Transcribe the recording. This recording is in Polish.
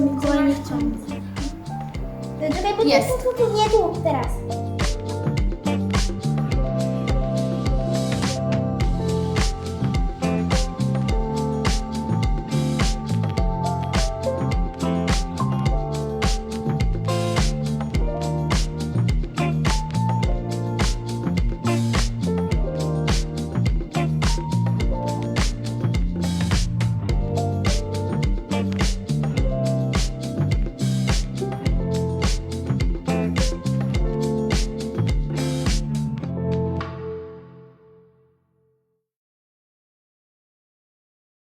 Mikołaj nie wciągnął. Czekaj, bo Jest. tu, tu, tu, nie tu, teraz.